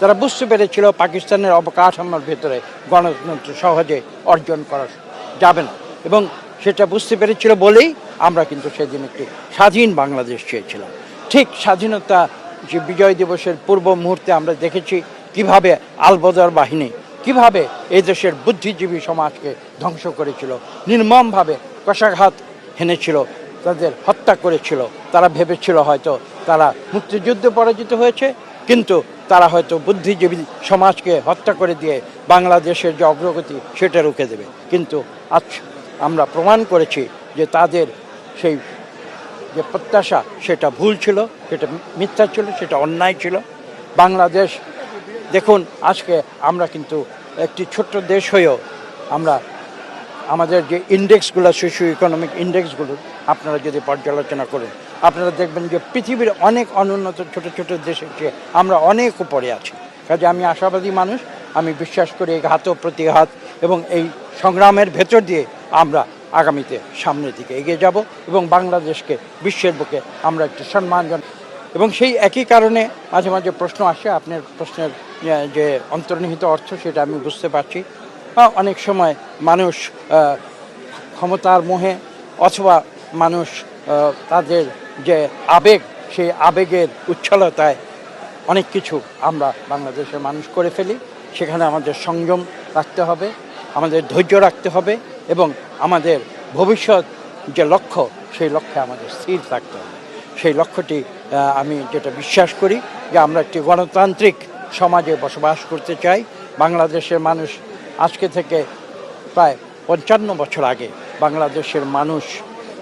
তারা বুঝতে পেরেছিল পাকিস্তানের অবকাঠামোর ভেতরে গণতন্ত্র সহজে অর্জন করা যাবে না, এবং সেটা বুঝতে পেরেছিল বলেই আমরা কিন্তু সেদিন একটি স্বাধীন বাংলাদেশ চেয়েছিলাম। ঠিক স্বাধীনতা যে বিজয় দিবসের পূর্ব মুহূর্তে আমরা দেখেছি কীভাবে আলবদর বাহিনী, কীভাবে এই দেশের বুদ্ধিজীবী সমাজকে ধ্বংস করেছিল, নির্মমভাবে কষাঘাত হেনেছিল, তাদের হত্যা করেছিল, তারা ভেবেছিল হয়তো তারা মুক্তিযুদ্ধে পরাজিত হয়েছে কিন্তু তারা হয়তো বুদ্ধিজীবী সমাজকে হত্যা করে দিয়ে বাংলাদেশের যে অগ্রগতি সেটা রুখে দেবে। কিন্তু আজ আমরা প্রমাণ করেছি যে তাদের সেই যে প্রত্যাশা, সেটা ভুল ছিল, সেটা মিথ্যা ছিল, সেটা অন্যায় ছিল। বাংলাদেশ, দেখুন, আজকে আমরা কিন্তু একটি ছোট্ট দেশ হয়েও আমরা আমাদের যে ইন্ডেক্সগুলো সোশিও ইকোনমিক ইন্ডেক্সগুলো, আপনারা যদি পর্যালোচনা করেন আপনারা দেখবেন যে পৃথিবীর অনেক অনুন্নত ছোট ছোট দেশের চেয়ে আমরা অনেক উপরে আছি। কাজে আমি আশাবাদী মানুষ, আমি বিশ্বাস করি এই ঘাত প্রতিঘাত এবং এই সংগ্রামের ভেতর দিয়ে আমরা আগামীতে সামনের দিকে এগিয়ে যাব এবং বাংলাদেশকে বিশ্বের বুকে আমরা একটি সম্মান সম্মানজন এবং সেই একই কারণে মাঝে মাঝে প্রশ্ন আসে, আপনার প্রশ্নের যে অন্তর্নিহিত অর্থ সেটা আমি বুঝতে পারছি। অনেক সময় মানুষ ক্ষমতার মোহে অথবা মানুষ তাদের যে আবেগ, সেই আবেগের উচ্ছলতায় অনেক কিছু আমরা বাংলাদেশের মানুষ করে ফেলি। সেখানে আমাদের সংযম রাখতে হবে, আমাদের ধৈর্য রাখতে হবে এবং আমাদের ভবিষ্যৎ যে লক্ষ্য, সেই লক্ষ্যে আমাদের স্থির থাকতে হবে। সেই লক্ষ্যটি আমি যেটা বিশ্বাস করি যে আমরা একটি গণতান্ত্রিক সমাজে বসবাস করতে চাই। বাংলাদেশের মানুষ আজকে থেকে প্রায় পঞ্চান্ন বছর আগে বাংলাদেশের মানুষ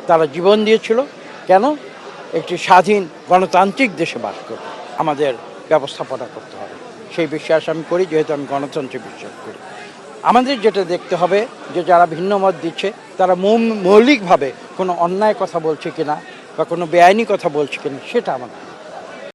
তারা জীবন দিয়েছিল। কেন? একটি স্বাধীন গণতান্ত্রিক দেশে বাস করব। আমাদের ব্যবস্থাপনা করতে হবে। সেই বিশ্বাস আমি করি, যেহেতু আমি গণতন্ত্রে বিশ্বাস করি। আমাদের যেটা দেখতে হবে, যে যারা ভিন্ন মত দিচ্ছে, তারা মৌলিকভাবে কোনো অন্যায় কথা বলছে কিনা বা কোনো বেআইনি কথা বলছে কিনা, সেটা আমাদের